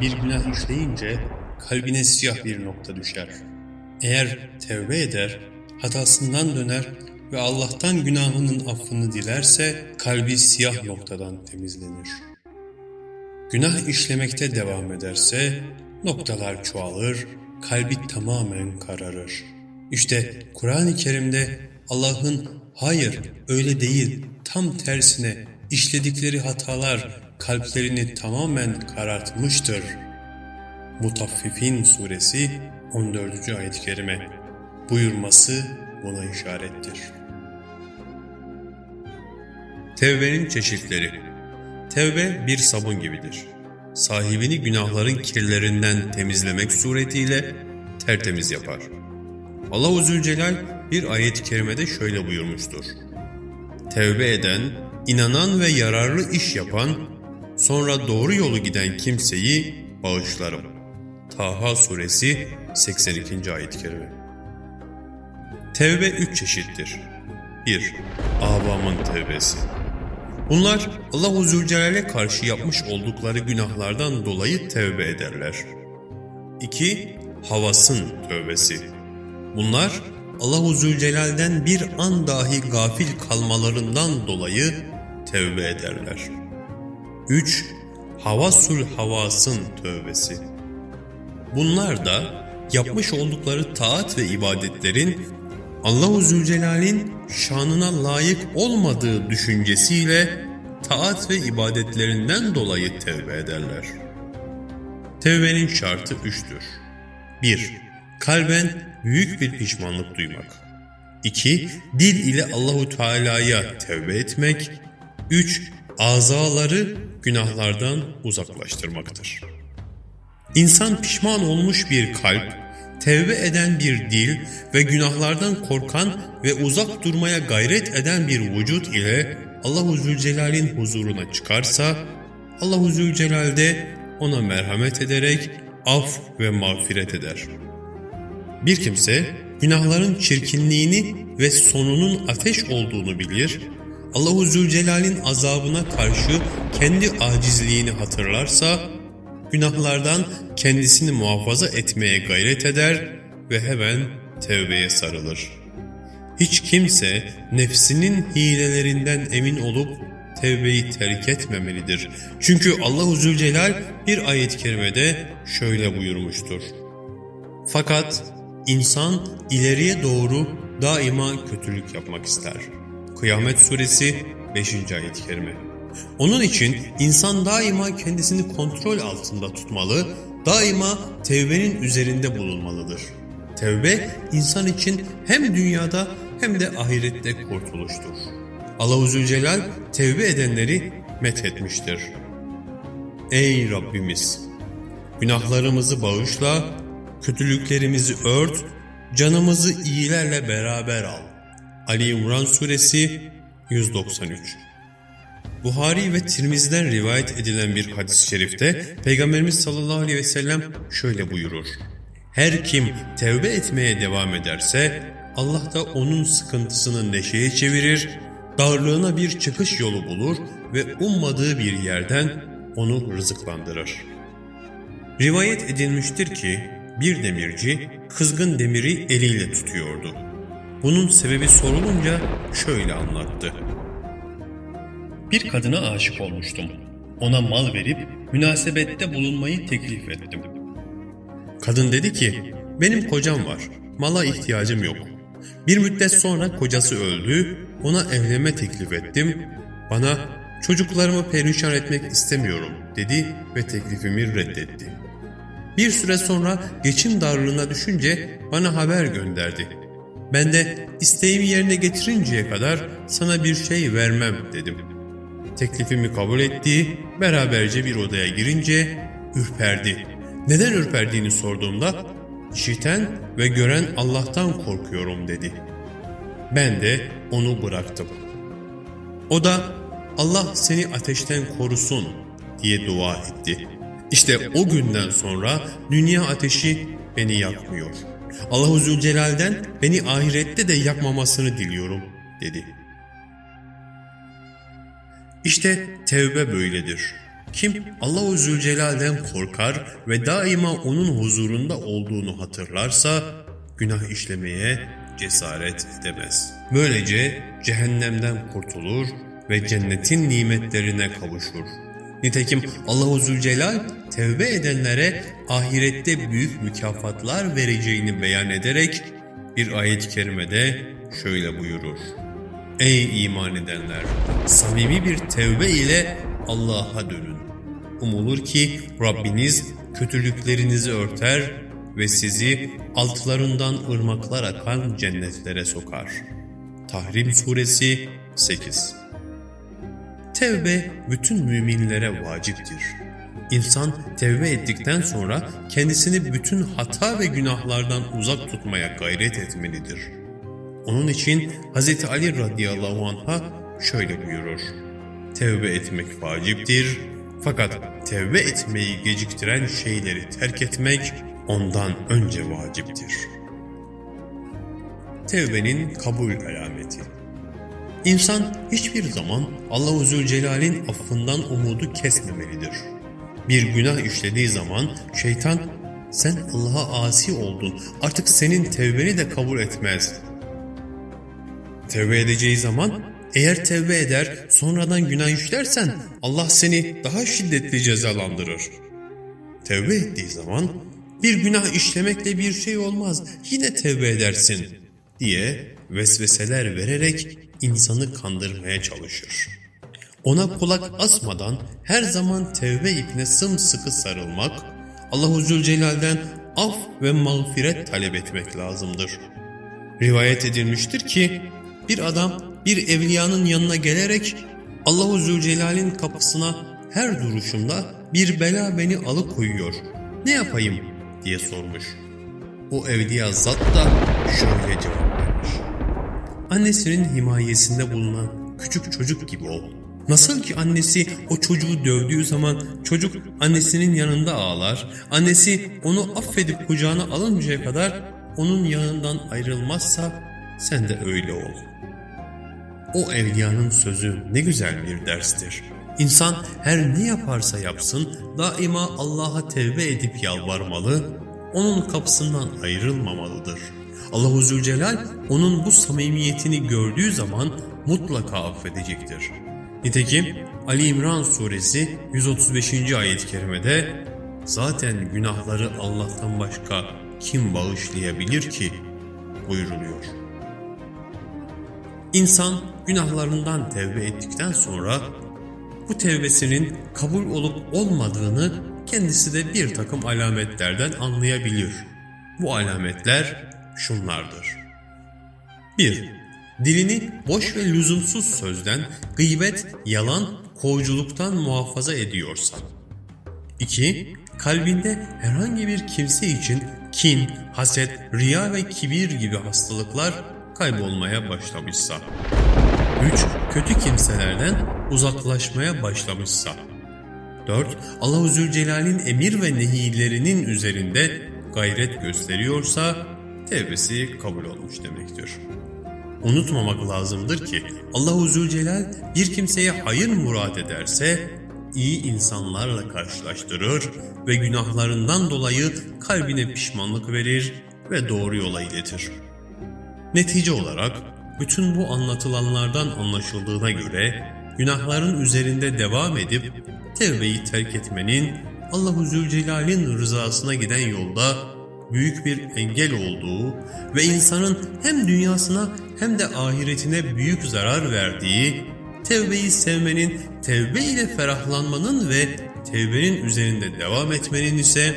bir günah işleyince kalbine siyah bir nokta düşer. Eğer tevbe eder, hatasından döner ve Allah'tan günahının affını dilerse kalbi siyah noktadan temizlenir. Günah işlemekte devam ederse noktalar çoğalır, kalbi tamamen kararır. İşte Kur'an-ı Kerim'de Allah'ın hayır öyle değil tam tersine işledikleri hatalar kalplerini tamamen karartmıştır. Mutaffifin suresi 14. ayet-i kerime buyurması buna işarettir. Tevbenin çeşitleri Tevbe bir sabun gibidir. Sahibini günahların kirlerinden temizlemek suretiyle tertemiz yapar. Allah-u Zülcelal bir ayet-i kerimede şöyle buyurmuştur. Tevbe eden, inanan ve yararlı iş yapan, sonra doğru yolu giden kimseyi bağışlarım. Taha suresi 82. ayet-i kerime. Tevbe üç çeşittir. 1. Avamın tevbesi. Bunlar Allah-u Zülcelal'e karşı yapmış oldukları günahlardan dolayı tevbe ederler. 2. Havasın tövbesi. Bunlar Allah-u Zülcelal'den bir an dahi gafil kalmalarından dolayı tevbe ederler. 3. Havasul havasın tövbesi. Bunlar da yapmış oldukları taat ve ibadetlerin Allah-u Zülcelal'in şanına layık olmadığı düşüncesiyle taat ve ibadetlerinden dolayı tevbe ederler. Tevbenin şartı üçtür. 1. Kalben büyük bir pişmanlık duymak. 2. Dil ile Allahu Teala'ya tevbe etmek. 3. Azaları günahlardan uzaklaştırmaktır. İnsan pişman olmuş bir kalp, tevbe eden bir dil ve günahlardan korkan ve uzak durmaya gayret eden bir vücut ile Allahu Zülcelal'in huzuruna çıkarsa, Allahu Zülcelal de ona merhamet ederek af ve mağfiret eder. Bir kimse günahların çirkinliğini ve sonunun ateş olduğunu bilir, Allahu Zülcelal'in azabına karşı kendi acizliğini hatırlarsa, günahlardan kendisini muhafaza etmeye gayret eder ve hemen tevbeye sarılır. Hiç kimse nefsinin hilelerinden emin olup tevbeyi terk etmemelidir. Çünkü Allahu Zülcelal bir ayet-i kerimede şöyle buyurmuştur. Fakat insan ileriye doğru daima kötülük yapmak ister. Kıyamet suresi 5. ayet-i kerime. Onun için insan daima kendisini kontrol altında tutmalı, daima tevbenin üzerinde bulunmalıdır. Tevbe insan için hem dünyada hem de ahirette kurtuluştur. Allah-u Zülcelal tevbe edenleri methetmiştir. Ey Rabbimiz! Günahlarımızı bağışla, kötülüklerimizi ört, canımızı iyilerle beraber al. Ali İmran Suresi 193 Buhari ve Tirmizi'den rivayet edilen bir hadis-i şerifte Peygamberimiz sallallahu aleyhi ve sellem şöyle buyurur. Her kim tevbe etmeye devam ederse Allah da onun sıkıntısını neşeye çevirir, darlığına bir çıkış yolu bulur ve ummadığı bir yerden onu rızıklandırır. Rivayet edilmiştir ki bir demirci kızgın demiri eliyle tutuyordu. Bunun sebebi sorulunca şöyle anlattı. Bir kadına aşık olmuştum. Ona mal verip münasebette bulunmayı teklif ettim. Kadın dedi ki, benim kocam var, mala ihtiyacım yok. Bir müddet sonra kocası öldü, ona evlenme teklif ettim. Bana çocuklarımı perişan etmek istemiyorum dedi ve teklifimi reddetti. Bir süre sonra geçim darlığına düşünce bana haber gönderdi. Ben de isteğimi yerine getirinceye kadar sana bir şey vermem dedim. Teklifimi kabul etti, beraberce bir odaya girince ürperdi. Neden ürperdiğini sorduğumda işiten ve gören Allah'tan korkuyorum dedi. Ben de onu bıraktım. O da Allah seni ateşten korusun diye dua etti. İşte o günden sonra dünya ateşi beni yakmıyor. Allahu Zülcelal'den beni ahirette de yakmamasını diliyorum dedi. İşte tevbe böyledir. Kim Allahu Zülcelal'den korkar ve daima onun huzurunda olduğunu hatırlarsa günah işlemeye cesaret edemez. Böylece cehennemden kurtulur ve cennetin nimetlerine kavuşur. Nitekim Allahu Zülcelal tevbe edenlere ahirette büyük mükafatlar vereceğini beyan ederek bir ayet-i kerimede şöyle buyurur. Ey iman edenler! Samimi bir tevbe ile Allah'a dönün. Umulur ki Rabbiniz kötülüklerinizi örter ve sizi altlarından ırmaklar akan cennetlere sokar. Tahrim Suresi 8 Tevbe bütün müminlere vaciptir. İnsan tevbe ettikten sonra kendisini bütün hata ve günahlardan uzak tutmaya gayret etmelidir. Onun için Hz. Ali radıyallahu anh'a şöyle buyurur. Tevbe etmek vaciptir fakat tevbe etmeyi geciktiren şeyleri terk etmek ondan önce vaciptir. Tevbenin kabul alameti İnsan hiçbir zaman Allahu Zülcelal'in affından umudu kesmemelidir. Bir günah işlediği zaman şeytan sen Allah'a asi oldun artık senin tevbeni de kabul etmez. Tevbe edeceği zaman eğer tevbe eder sonradan günah işlersen Allah seni daha şiddetli cezalandırır. Tevbe ettiği zaman bir günah işlemekle bir şey olmaz yine tevbe edersin diye vesveseler vererek insanı kandırmaya çalışır. Ona kulak asmadan her zaman tevbe ipine sımsıkı sarılmak, Allahu Zülcelal'den af ve mağfiret talep etmek lazımdır. Rivayet edilmiştir ki bir adam bir evliyanın yanına gelerek Allahu Zülcelal'in kapısına her duruşumda bir bela beni alıkoyuyor. Ne yapayım diye sormuş. O evliya zat da şöyle cevap vermiş. Annesinin himayesinde bulunan küçük çocuk gibi ol. Nasıl ki annesi o çocuğu dövdüğü zaman çocuk annesinin yanında ağlar, annesi onu affedip kucağına alıncaya kadar onun yanından ayrılmazsa sen de öyle ol. O evliyanın sözü ne güzel bir derstir. İnsan her ne yaparsa yapsın daima Allah'a tevbe edip yalvarmalı, onun kapısından ayrılmamalıdır. Allahu Zülcelal onun bu samimiyetini gördüğü zaman mutlaka affedecektir. Nitekim Ali İmran suresi 135. ayet-i kerimede zaten günahları Allah'tan başka kim bağışlayabilir ki buyuruluyor. İnsan günahlarından tevbe ettikten sonra bu tevbesinin kabul olup olmadığını kendisi de bir takım alametlerden anlayabilir. Bu alametler şunlardır. 1. Dilini boş ve lüzumsuz sözden, gıybet, yalan, kovuculuktan muhafaza ediyorsa. 2. Kalbinde herhangi bir kimse için kin, haset, riya ve kibir gibi hastalıklar kaybolmaya başlamışsa. 3. Kötü kimselerden uzaklaşmaya başlamışsa. 4. Allah-u Zülcelal'in emir ve nehilerinin üzerinde gayret gösteriyorsa tevbesi kabul olmuş demektir. Unutmamak lazımdır ki Allahu Zülcelal bir kimseye hayır murat ederse iyi insanlarla karşılaştırır ve günahlarından dolayı kalbine pişmanlık verir ve doğru yola iletir. Netice olarak bütün bu anlatılanlardan anlaşıldığına göre günahların üzerinde devam edip tevbeyi terk etmenin Allahu Zülcelal'in rızasına giden yolda büyük bir engel olduğu ve insanın hem dünyasına hem de ahiretine büyük zarar verdiği, tevbeyi sevmenin, tevbe ile ferahlanmanın ve tevbenin üzerinde devam etmenin ise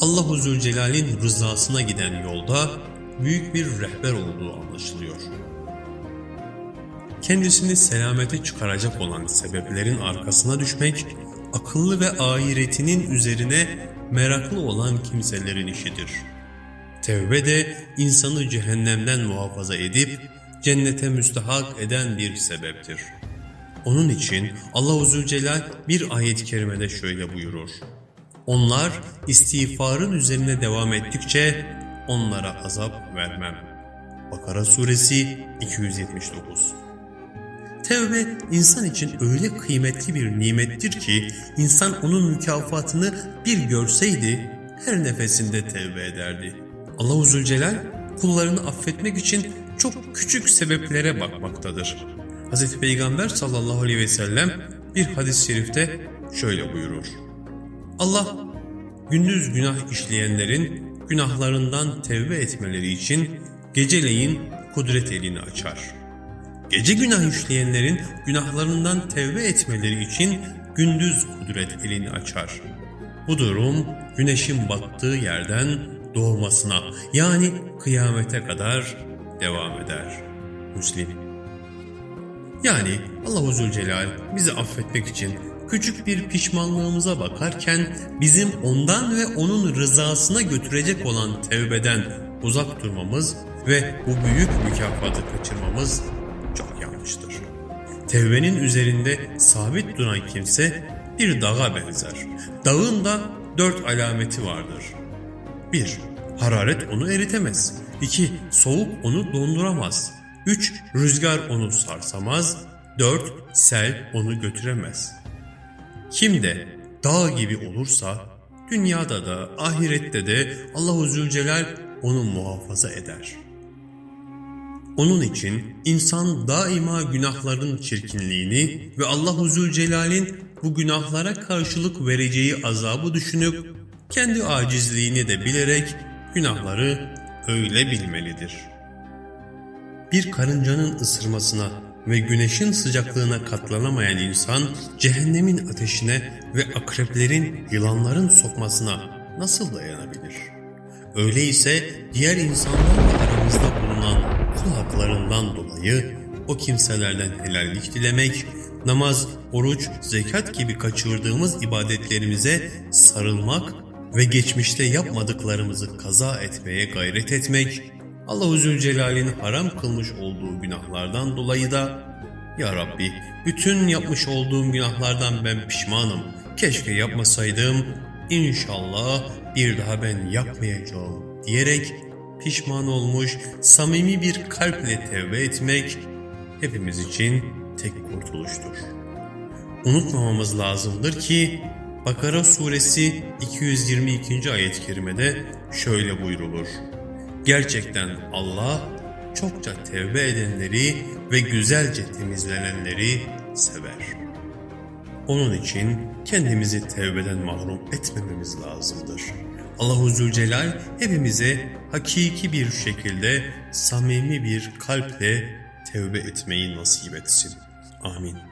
Allahu Zülcelal'in rızasına giden yolda büyük bir rehber olduğu anlaşılıyor. Kendisini selamete çıkaracak olan sebeplerin arkasına düşmek, akıllı ve ahiretinin üzerine meraklı olan kimselerin işidir. Tevbe de insanı cehennemden muhafaza edip cennete müstahak eden bir sebeptir. Onun için Allah-u Zülcelal bir ayet-i kerimede şöyle buyurur. Onlar istiğfarın üzerine devam ettikçe onlara azap vermem. Bakara suresi 279 Tevbe insan için öyle kıymetli bir nimettir ki insan onun mükafatını bir görseydi her nefesinde tevbe ederdi. Allahu Zülcelal kullarını affetmek için çok küçük sebeplere bakmaktadır. Hz. Peygamber sallallahu aleyhi ve sellem bir hadis-i şerifte şöyle buyurur. Allah gündüz günah işleyenlerin günahlarından tevbe etmeleri için geceleyin kudret elini açar. Gece günah işleyenlerin günahlarından tevbe etmeleri için gündüz kudret elini açar. Bu durum güneşin battığı yerden doğmasına yani kıyamete kadar devam eder. Müslim. Yani Allahu Zülcelal bizi affetmek için küçük bir pişmanlığımıza bakarken bizim ondan ve onun rızasına götürecek olan tevbeden uzak durmamız ve bu büyük mükafatı kaçırmamız çok yanlıştır. Tevbenin üzerinde sabit duran kimse bir dağa benzer. Dağın da dört alameti vardır. 1. Hararet onu eritemez. 2. Soğuk onu donduramaz. 3. Rüzgar onu sarsamaz. 4. Sel onu götüremez. Kim de dağ gibi olursa dünyada da ahirette de Allahu Zülcelal onu muhafaza eder. Onun için insan daima günahların çirkinliğini ve Allahu Zülcelal'in bu günahlara karşılık vereceği azabı düşünüp kendi acizliğini de bilerek günahları öyle bilmelidir. Bir karıncanın ısırmasına ve güneşin sıcaklığına katlanamayan insan cehennemin ateşine ve akreplerin, yılanların sokmasına nasıl dayanabilir? Öyleyse diğer insanlarla aramızda bulunan kul haklarından dolayı o kimselerden helallik dilemek, namaz, oruç, zekat gibi kaçırdığımız ibadetlerimize sarılmak ve geçmişte yapmadıklarımızı kaza etmeye gayret etmek, Allahu Zülcelal'in haram kılmış olduğu günahlardan dolayı da Ya Rabbi bütün yapmış olduğum günahlardan ben pişmanım. Keşke yapmasaydım. İnşallah bir daha ben yapmayacağım diyerek pişman olmuş samimi bir kalple tevbe etmek hepimiz için tek kurtuluştur. Unutmamamız lazımdır ki Bakara suresi 222. ayet-i kerimede şöyle buyrulur. Gerçekten Allah çokça tevbe edenleri ve güzelce temizlenenleri sever. Onun için kendimizi tevbeden mahrum etmememiz lazımdır. Allahu Zülcelal hepimize hakiki bir şekilde samimi bir kalple tevbe etmeyi nasip etsin. Amin.